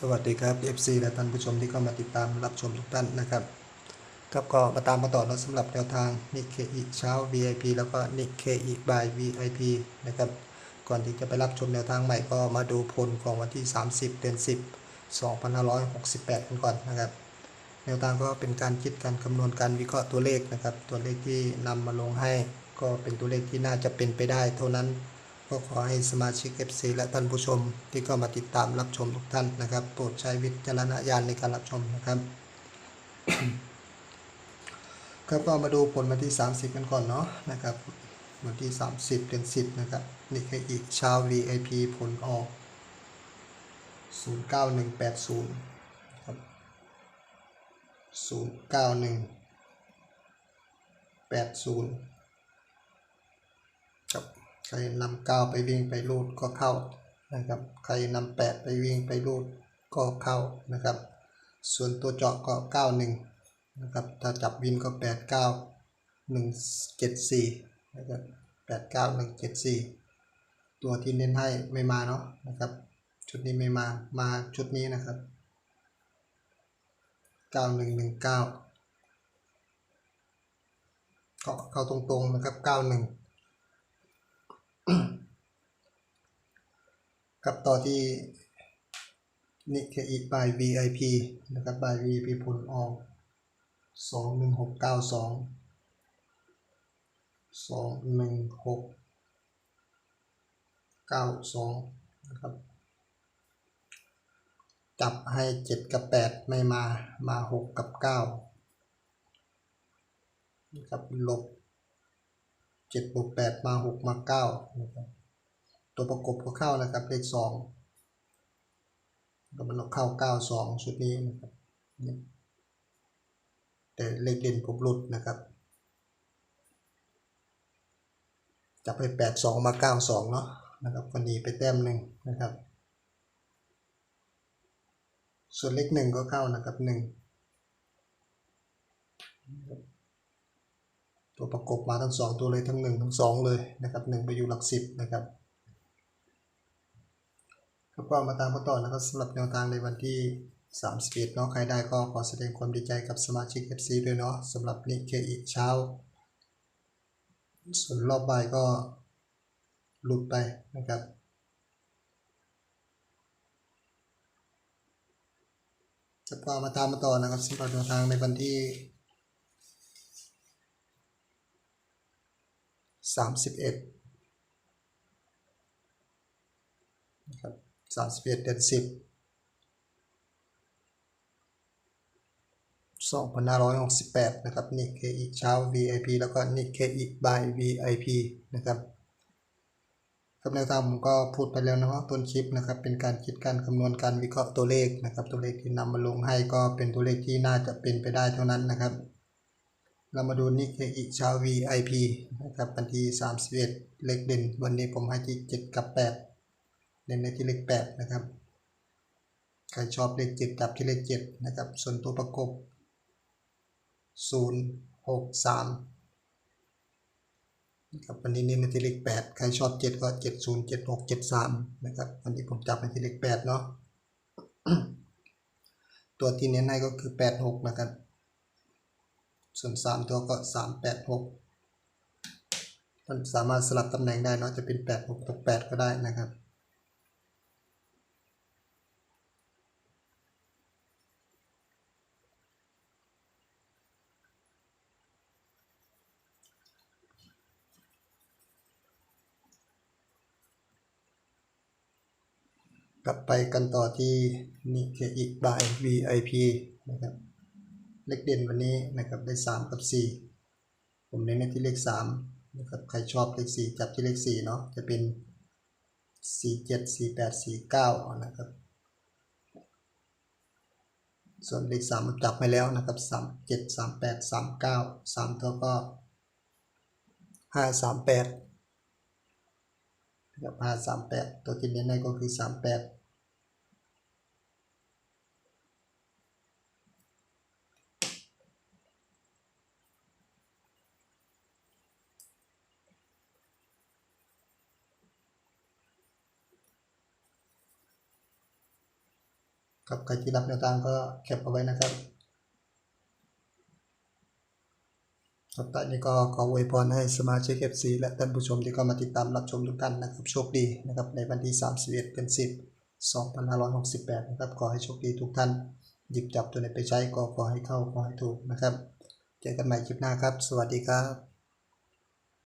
สวัสดีครับ FC และท่านผู้ชมที่เข้ามาติดตามรับชมทุกท่านนะครับครับก็มาตามมาต่อแล้วสำหรับแนวทางนิเคอีเช้า VIP แล้วก็นิเคอีบาย VIP นะครับก่อนที่จะไปรับชมแนวทางใหม่ก็มาดูผลของวันที่ 30 เดือน 10 2568 กันก่อนนะครับ แนวทางก็เป็นการคิดการคำนวณการวิเคราะห์ตัวเลขนะครับ ตัวเลขที่นำมาลงให้ก็เป็นตัวเลขที่น่าจะเป็นไปได้ เท่านั้น ก็ขอให้สมาชิก FC และท่านผู้ชม ที่เข้ามาติดตามรับชมทุกท่านนะครับ โปรดใช้วิจารณญาณในการรับชมนะครับครับก็มาดูผลวันที่ 30 กันก่อนเนาะนะครับวันที่ 30เดือน10 นะครับ นี่คืออีกเช้า VIP ผลออก 09180ครับ09180 ใครนำเก้าไปวิ่งไปรูดก็เข้านะครับ ใครนำแปดไปวิ่งไปรูดก็เข้านะครับ ส่วนตัวเจาะก็เก้าหนึ่งนะครับถ้าจับวินก็แปดเก้าหนึ่งเจ็ดสี่นะครับแปดเก้าหนึ่งเจ็ดสี่ตัวที่เน้นให้ไม่มาเนาะนะครับ ชุดนี้ไม่มามาชุดนี้นะครับเก้าหนึ่งหนึ่งเก้าก็เข้าตรงๆนะครับเก้าหนึ่ง กับต่อที่นิเคอีบาย VIP นะครับบาย VIP ผลออกสองหนึ่งหกเก้าสองสองหนึ่งหกเก้าสองนะครับ จับให้เจ็ดกับแปดไม่มา มาหกกับเก้านะครับลบเจ็ดบวกแปดมาหกมาเก้านะครับ ตัวประกบก็เข้านะครับเลขสองก็มันเข้าเก้าสองชุดนี้นะครับแต่เลขเด่นผมหลุดนะครับจับไปแปดสองมาเก้าสองเนาะนะครับก็หนีไปแต้มหนึ่งนะครับ ส่วนเลขหนึ่งก็เข้านะครับหนึ่งตัวประกบมาทั้งสองตัวเลยทั้งหนึ่งทั้งสองเลยนะครับหนึ่งไปอยู่หลักสิบนะครับ ก็มาตามกันต่อนะครับสำหรับแนวทางในวันที่31เนาะใครได้ก็ขอแสดงความดีใจกับสมาชิก FC ด้วยเนาะสำหรับนิเคอีเช้า ส่วนรอบบ่ายก็หลุดไปนะครับจะก็มาตามมาต่อนะครับสำหรับแนวทางในวันที่ 31นะครับ สามสิบเอ็ดเดือนสิบสองพันห้าร้อยหกสิบแปดนะครับ นี่เคอีเช้า VIP แล้วก็นี่เคอีบาย VIP นะครับกับแนวทางผมก็พูดไปแล้วนะว่าต้นคลิปนะครับ เป็นการคิดการคำนวณการวิเคราะห์ตัวเลขนะครับ ตัวเลขที่นำมาลงให้ก็เป็นตัวเลขที่น่าจะเป็นไปได้เท่านั้นนะครับ เรามาดูนิเคอีเช้า VIP นะครับวันที่31 เลขเด่น วันนี้ผมให้ที่ 7 กับ 8 เน้นในที่เลขแปดนะครับ ใครชอบเลขเจ็ดจับที่เลขเจ็ดนะครับ ส่วนตัวประกบศูนย์หกสามนะครับวันนี้เน้นในที่เลขแปดใครชอบเจ็ดก็เจ็ดศูนย์เจ็ดหกเจ็ดสามนะครับวันนี้ผมจับในที่เลขแปดเนาะตัวที่เน้นให้ก็คือแปดหกนะครับ ส่วนสามตัวก็สามแปดหกมันสามารถสลับตำแหน่งได้เนาะจะเป็นแปดหกตกแปดก็ได้นะครับ กลับไปกันต่อที่นิเคอีกบาย VIP นะครับเลขเด่นวันนี้นะครับได้ 3 กับ 4 ผมเน้นในที่เลข3นะครับใครชอบเลข 4 จับที่เลข4เนาะจะเป็น 4 7 4 8 4 9นะครับส่วนเลข3ผมจับไปแล้วนะครับ3 7 3 8 3 9 3ตัวก็ 5 3 8 นะครับ5 3 8ตัวที่เน้นในก็คือ3 8ครับใครที่รับแนวทางก็แคปเอาไว้นะครับ ครับตอนนี้ก็ขออวยพรให้สมาชิก FC และท่านผู้ชมที่เข้ามาติดตามรับชมทุกท่านนะครับโชคดีนะครับในวันที่ 31เป็น10 2568 นะครับขอให้โชคดีทุกท่าน หยิบจับตัวไหนไปใช้ก็ขอให้เข้าขอให้ถูกนะครับ เจอกันใหม่คลิปหน้าครับ สวัสดีครับ